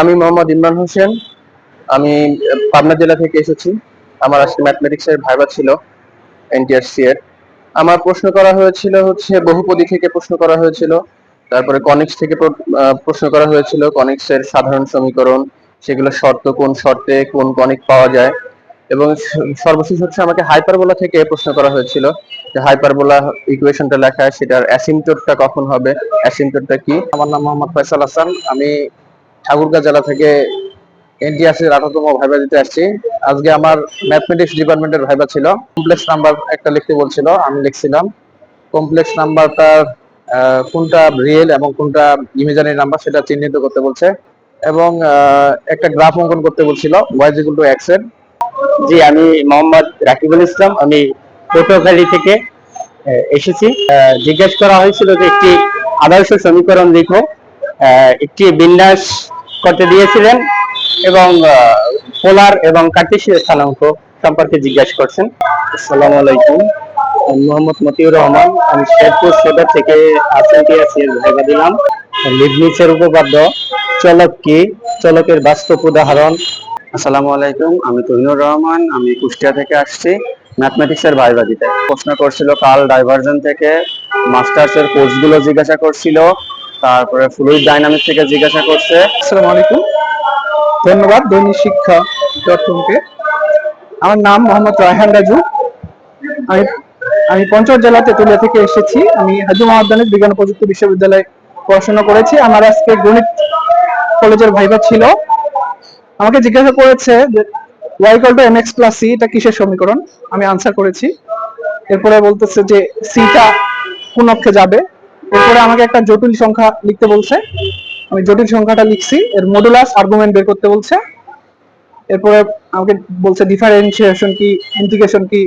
আমি মোহাম্মদ ইমরান হোসেন। আমি পাবনা জেলা থেকে এসেছি। আমার আজকে ম্যাথমেটিক্স এর ভাইবা ছিল এনটিআরসি এর। আমার প্রশ্ন করা হয়েছিল হচ্ছে, বহুপদী থেকে প্রশ্ন করা হয়েছিল। তারপরে কনিক্স থেকে প্রশ্ন করা হয়েছিল। কনিক্স এর সাধারণ সমীকরণ, সেগুলো শর্ত কোন শর্তে, কোন কনিক পাওয়া যায়। এবং সর্বশেষ হচ্ছে আমাকে হাইপারবোলা থেকে প্রশ্ন করা হয়েছিল। যে হাইপারবোলা ইকুয়েশনটা লেখা, সেটার অ্যাসিমটোটটা কখন হবে অ্যাসিমটোটটা কি? আমার নাম মোহাম্মদ ফয়সাল হাসান। আমি ঠাকুরগাঁ জেলা থেকে এনটিআরসির আঠারোতম ভাইবা দিতে আসছি। আজকে আমার ম্যাথমেটিক্স ডিপার্টমেন্টের ভাইবা ছিল। কমপ্লেক্স নাম্বার একটা লিখতে বলছিল, আমি লিখছিলাম। কমপ্লেক্স নাম্বারটার কোনটা রিয়েল এবং কোনটা ইমেজারি নাম্বার সেটা চিহ্নিত করতে বলছে এবং একটা গ্রাফ অঙ্কন করতে বলছিল ওয়াইজ ইকুয়াল টু এক্সের। জি, আমি মোহাম্মদ রাকিবুল ইসলাম, আমি পটুয়াখালী থেকে এসেছি। জিজ্ঞেস করা হয়েছিল যে একটি আদর্শ সমীকরণ লিখো। একটি বিন্যাস করতে দিয়েছিলেন এবং পোলার এবং কার্টেশীয় স্থানাঙ্ক সম্পর্কে জিজ্ঞাসা করছেন। আসসালামু আলাইকুম। মোহাম্মদ মতিউর রহমান। আমি শেরপুর সদর থেকে আসেন্টিয়াসি ভাইবা দিলাম। লিবনিসের উপপাদ্য, চলক কি? চলকের বাস্তব উদাহরণ। আসসালামু আলাইকুম, আমি তহিনুর রহমান। আমি কুষ্টিয়া থেকে আসছি, ম্যাথমেটিক্সের ভাইবা দিতে প্রশ্ন করছিল, কাল ডাইভারজেন থেকে মাস্টার্স এর কোর্সগুলো জিজ্ঞাসা করছিল। তারপরে ফ্লুইড ডাইনামিক থেকে জিজ্ঞাসা করছে। আসসালামু আলাইকুম। ধন্যবাদ, দৈনিক শিক্ষা ডট আমার নাম মোহাম্মদ রায়হান রাজু। আমি আমি পঞ্চগড় জেলা তেতুলিয়া থেকে এসেছি। আমি হাজু মহাদ্দানিক বিজ্ঞান প্রযুক্তি বিশ্ববিদ্যালয়ে পড়াশোনা করেছি। আমার আজকে গণিত কলেজের ভাইবা ছিল। আমাকে জিজ্ঞাসা করেছে যে Y equal to M X plus C এটা কিসের সমীকরণ? আমি আনসার করেছি। এরপরে বলতেছে যে সিটা কোন অক্ষে যাবে? এরপরে আমাকে একটা জটিল সংখ্যা লিখতে বলছে। আমি জটিল সংখ্যাটা লিখছি, এর মডুলাস আর্গুমেন্ট বের করতে বলছে। এরপরে আমাকে বলছে ডিফারেন্সিয়েশন কি ইন্টিগ্রেশন কি।